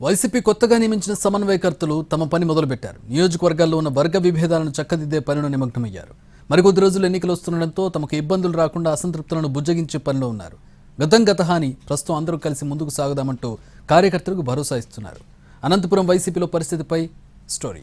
YCP కొత్తగా నియమించిన సమన్వయకర్తలు తమ పని మొదలుపెట్టారు. నియోజకవర్గాల్లో ఉన్న వర్గ విభేదాలను చక్కదిద్దే పనిలో నిమగ్నమయ్యారు. మరికొద్ది రోజులు ఎన్నికలు వస్తుండటంతో తమకు ఇబ్బందులు రాకుండా అసంతృప్తులను బుజ్జగించే పనిలో ఉన్నారు. గతం గత హాని ప్రస్తుతం అందరూ కలిసి ముందుకు సాగుదామంటూ కార్యకర్తలకు భరోసా ఇస్తున్నారు. అనంతపురం వైసీపీలో పరిస్థితిపై స్టోరీ.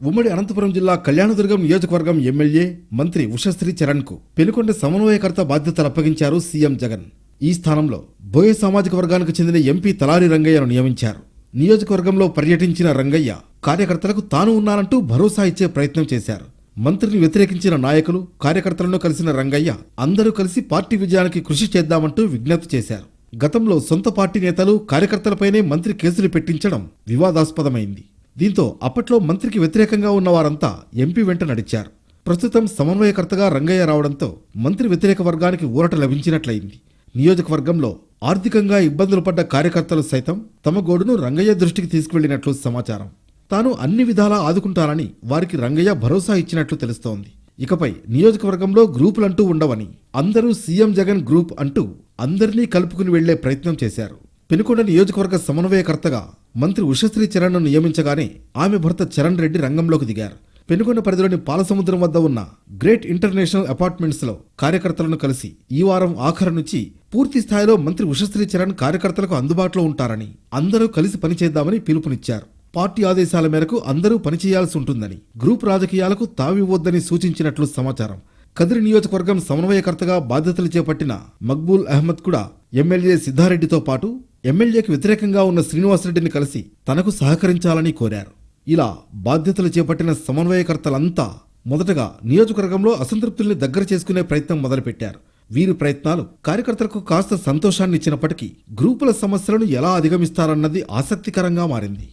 ఉమ్మడి అనంతపురం జిల్లా కళ్యాణదుర్గం నియోజకవర్గం ఎమ్మెల్యే మంత్రి ఉషశ్రీ చరణ్కు పెనుకొండ సమన్వయకర్త బాధ్యతలు అప్పగించారు సీఎం జగన్. ఈ స్థానంలో బోయ సామాజిక వర్గానికి చెందిన ఎంపీ తలారి రంగయ్యను నియమించారు. నియోజకవర్గంలో పర్యటించిన రంగయ్య కార్యకర్తలకు తాను ఉన్నానంటూ భరోసా ఇచ్చే ప్రయత్నం చేశారు. మంత్రిని వ్యతిరేకించిన నాయకులు కార్యకర్తలను కలిసిన రంగయ్య అందరూ కలిసి పార్టీ విజయానికి కృషి చేద్దామంటూ విజ్ఞప్తి చేశారు. గతంలో సొంత పార్టీ నేతలు కార్యకర్తలపైనే మంత్రి కేసులు పెట్టించడం వివాదాస్పదమైంది. దీంతో అప్పట్లో మంత్రికి వ్యతిరేకంగా ఉన్న వారంతా ఎంపీ వెంట నడిచారు. ప్రస్తుతం సమన్వయకర్తగా రంగయ్య రావడంతో మంత్రి వ్యతిరేక వర్గానికి ఊరట లభించినట్లయింది. నియోజకవర్గంలో ఆర్థికంగా ఇబ్బందులు పడ్డ కార్యకర్తలు సైతం తమ గోడును రంగయ్య దృష్టికి తీసుకువెళ్ళినట్లు సమాచారం. తాను అన్ని విధాలా ఆదుకుంటానని వారికి రంగయ్య భరోసా ఇచ్చినట్లు తెలుస్తోంది. ఇకపై నియోజకవర్గంలో గ్రూపులంటూ ఉండవని అందరూ సీఎం జగన్ గ్రూప్ అంటూ అందరినీ కలుపుకుని వెళ్ళే ప్రయత్నం చేశారు. పెనుకొండ నియోజకవర్గ సమన్వయకర్తగా మంత్రి ఉషశ్రీ చరణ్ను నియమించగానే ఆమె భర్త చరణ్ రెడ్డి రంగంలోకి దిగారు. పెనుకొండ పరిధిలోని పాలసముద్రం వద్ద ఉన్న గ్రేట్ ఇంటర్నేషనల్ అపార్ట్మెంట్స్లో కార్యకర్తలను కలిసి ఈ వారం ఆఖరు నుంచి పూర్తి స్థాయిలో మంత్రి ఉషశ్రీ చరణ్ కార్యకర్తలకు అందుబాటులో ఉంటారని అందరూ కలిసి పనిచేద్దామని పిలుపునిచ్చారు. పార్టీ ఆదేశాల మేరకు అందరూ పనిచేయాల్సి ఉంటుందని గ్రూప్ రాజకీయాలకు తావివ్వొద్దని సూచించినట్లు సమాచారం. కదిరి నియోజకవర్గం సమన్వయకర్తగా బాధ్యతలు చేపట్టిన మక్బూల్ అహ్మద్ కూడా ఎమ్మెల్యే సిద్ధారెడ్డితో పాటు ఎమ్మెల్యేకి వ్యతిరేకంగా ఉన్న శ్రీనివాసరెడ్డిని కలిసి తనకు సహకరించాలని కోరారు. ఇలా బాధ్యతలు చేపట్టిన సమన్వయకర్తలంతా మొదటగా నియోజకవర్గంలో అసంతృప్తుల్ని దగ్గర చేసుకునే ప్రయత్నం మొదలుపెట్టారు. వీరి ప్రయత్నాలు కార్యకర్తలకు కాస్త సంతోషాన్ని ఇచ్చినప్పటికీ గ్రూపుల సమస్యలను ఎలా అధిగమిస్తారన్నది ఆసక్తికరంగా మారింది.